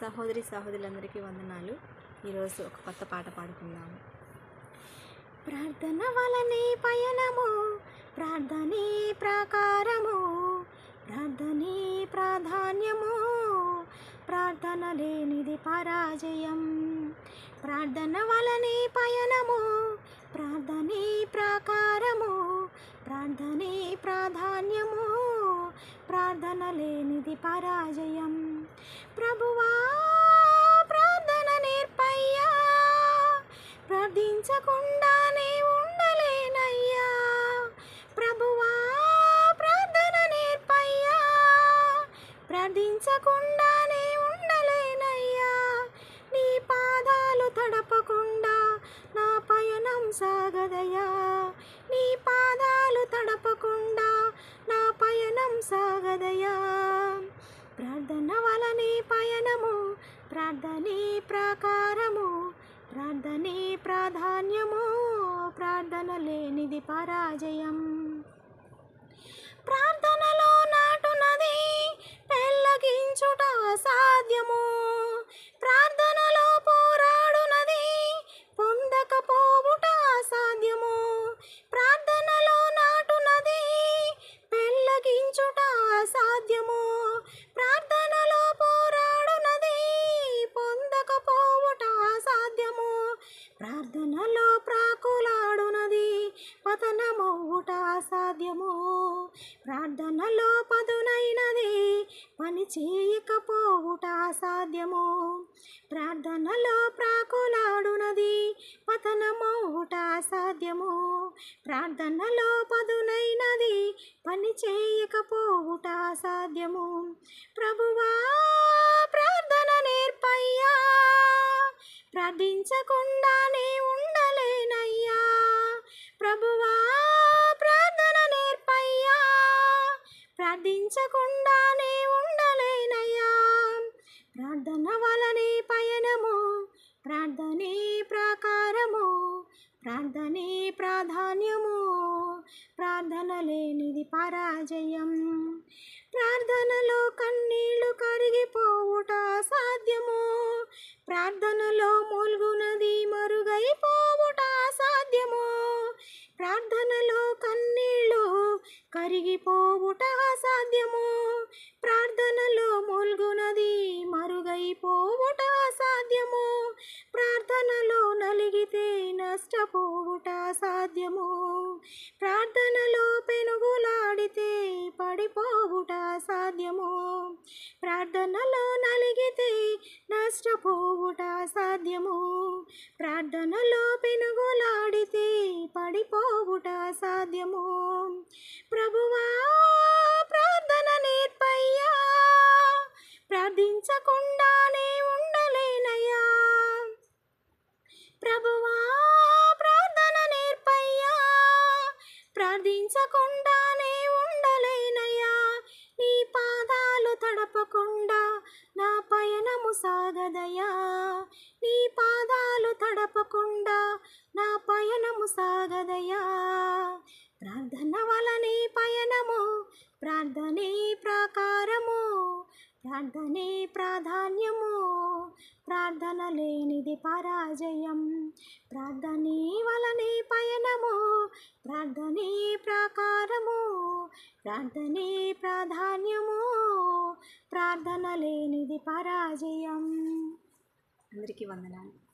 సహోదరి సహోదరులందరికీ వందనాలు. ఈరోజు ఒక కొత్త పాట పాడుకుందాము. ప్రార్థన వలనే పయనము ప్రార్థనే ప్రాకారము ప్రార్థనే ప్రాధాన్యము ప్రార్థన లేనిది పరాజయం. ప్రార్థన వలనే పయనము ప్రార్థనే ప్రాకారము ప్రార్థనే ప్రాధాన్యము ప్రార్థన లేనిది పరాజయం. ప్రభువా ప్రార్థనే ప్రాకారము ప్రార్థనే ప్రాధాన్యము ప్రార్థన లేనిది పరాజయం. ప్రార్థనలో పదునైనది పని చేయకపోవుట అసాధ్యము. ప్రార్థనలో ప్రాకులాడునది పతనమవుట అసాధ్యము. ప్రార్థనలో పదునైనది పని చేయకపోవుట అసాధ్యము. ప్రభువా ప్రార్థన నేర్పయ్యా. ప్రార్థించకుండానే ఉండలేనయ్యా. ప్రభువా ప్రార్థించకుండానే ఉండలేనయ్యా. ప్రార్థన వలనే పయనము ప్రార్థనే ప్రాకారము ప్రార్థనే ప్రాధాన్యము ప్రార్థన లేనిది పరాజయం. ప్రార్థనలో కన్నీళ్ళు కరిగిపోవుట అసాధ్యము ప్రార్థనలో మూల్గునది మరుగైపోవుట అసాధ్యము. ప్రార్థన కరిగిపోవుట అసాధ్యము. ప్రార్థనలో మూల్గునది మరుగైపోవుట అసాధ్యము. ప్రార్థనలో నలిగితే నష్టపోవుట అసాధ్యము. ప్రార్థనలో పెనుగులాడితే పడిపోవుట అసాధ్యము. ప్రార్థనలో నలిగితే నష్టపోవుట అసాధ్యము ప్రార్థనలో పెనుగులాడితే పడిపోవుట అసాధ్యము. ప్రభువా ప్రార్థన నేర్పయ్యా. ప్రార్థించకుండానే ఉండలేనయ్యా. ప్రభువా ప్రార్థన నేర్పయ్యా. ప్రార్థించకుండా ప్రార్థనే ప్రాకారము ప్రార్థనే ప్రాధాన్యము. ప్రార్థన లేనిది పరాజయం ప్రార్థనే వలనే పయనము. ప్రార్థనే ప్రాకారము ప్రార్థనే ప్రాధాన్యము. ప్రార్థన లేనిది పరాజయం. అందరికీ వందనాలు.